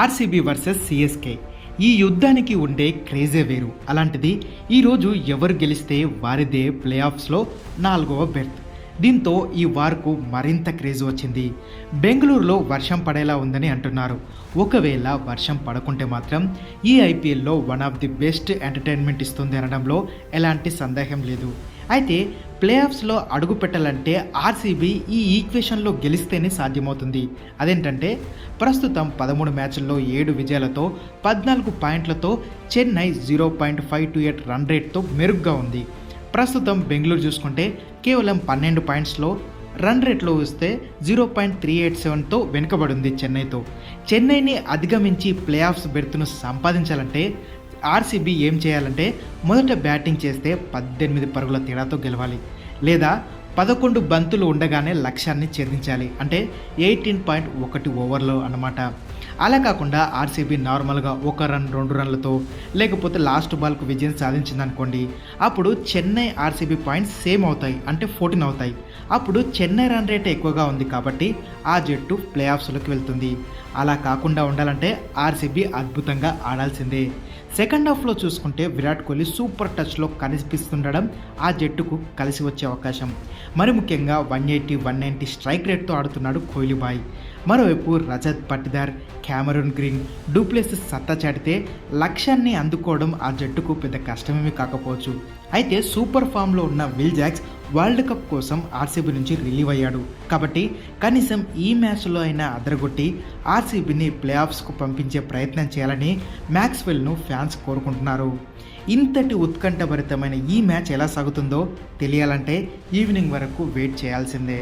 RCB versus CSK. ఈ యుద్ధానికి ఉండే క్రేజే వేరు. అలాంటిది ఈరోజు ఎవరు గెలిస్తే వారిదే ప్లే ఆఫ్స్లో నాలుగవ బెర్త్. దీంతో ఈ వార్కు మరింత క్రేజ్ వచ్చింది. బెంగళూరులో వర్షం పడేలా ఉందని అంటున్నారు. ఒకవేళ వర్షం పడకుంటే మాత్రం ఈ ఐపీఎల్లో one of the best entertainment ఇస్తుంది అనడంలో ఎలాంటి సందేహం లేదు. అయితే ప్లే ఆఫ్స్లో అడుగు పెట్టాలంటే ఆర్సీబీ ఈ ఈక్వేషన్లో గెలిస్తేనే సాధ్యమవుతుంది. అదేంటంటే ప్రస్తుతం పదమూడు మ్యాచ్ల్లో ఏడు విజయాలతో పద్నాలుగు పాయింట్లతో Chennai zero point five two eight run రేట్తో మెరుగ్గా ఉంది. ప్రస్తుతం బెంగళూరు చూసుకుంటే కేవలం పన్నెండు పాయింట్స్లో రన్ రేట్లో వస్తే జీరో పాయింట్ త్రీ ఎయిట్ సెవెన్తో వెనుకబడింది చెన్నైతో. చెన్నైని అధిగమించి ప్లే ఆఫ్స్ బెర్త్ను సంపాదించాలంటే ఆర్సీబీ ఏం చేయాలంటే మొదట బ్యాటింగ్ చేస్తే పద్దెనిమిది పరుగుల తేడాతో గెలవాలి. లేదా పదకొండు బంతులు ఉండగానే లక్ష్యాన్ని ఛేదించాలి. అంటే ఎయిటీన్ పాయింట్ ఒకటి ఓవర్లో అన్నమాట. అలా కాకుండా ఆర్సీబీ నార్మల్గా ఒక రన్ రెండు రన్లతో లేకపోతే లాస్ట్ బాల్కు విజయం సాధించిందనుకోండి అప్పుడు చెన్నై ఆర్సీబీ పాయింట్స్ సేమ్ అవుతాయి. అంటే ఫోర్టీన్ అవుతాయి. అప్పుడు చెన్నై రన్ రేట్ ఎక్కువగా ఉంది కాబట్టి ఆ జట్టు ప్లే ఆఫ్స్లోకి వెళ్తుంది. అలా కాకుండా ఉండాలంటే ఆర్సీబీ అద్భుతంగా ఆడాల్సిందే. సెకండ్ హాఫ్లో చూసుకుంటే విరాట్ కోహ్లీ సూపర్ టచ్లో కనిపిస్తుండడం ఆ జట్టుకు కలిసి వచ్చే అవకాశం. మరి ముఖ్యంగా one eighty one ninety strike రేట్తో ఆడుతున్నాడు కోహ్లీ బాయ్ మరోవైపు Rajat Patidar Cameron Green Duplessis సత్తా చాటితే లక్ష్యాన్ని అందుకోవడం ఆ జట్టుకు పెద్ద కష్టమేమీ కాకపోవచ్చు. అయితే సూపర్ ఫామ్లో ఉన్న విల్ జాక్స్ వరల్డ్ కప్ కోసం ఆర్సీబీ నుంచి రిలీవ్ అయ్యాడు కాబట్టి కనీసం ఈ మ్యాచ్లో అయినా అదరగొట్టి ఆర్సీబీని ప్లే ఆఫ్స్కు పంపించే ప్రయత్నం చేయాలని మ్యాక్స్వెల్ను ఫ్యాన్స్ కోరుకుంటున్నారు ఇంతటి ఉత్కంఠభరితమైన ఈ మ్యాచ్ ఎలా సాగుతుందో తెలియాలంటే ఈవినింగ్ వరకు వెయిట్ చేయాల్సిందే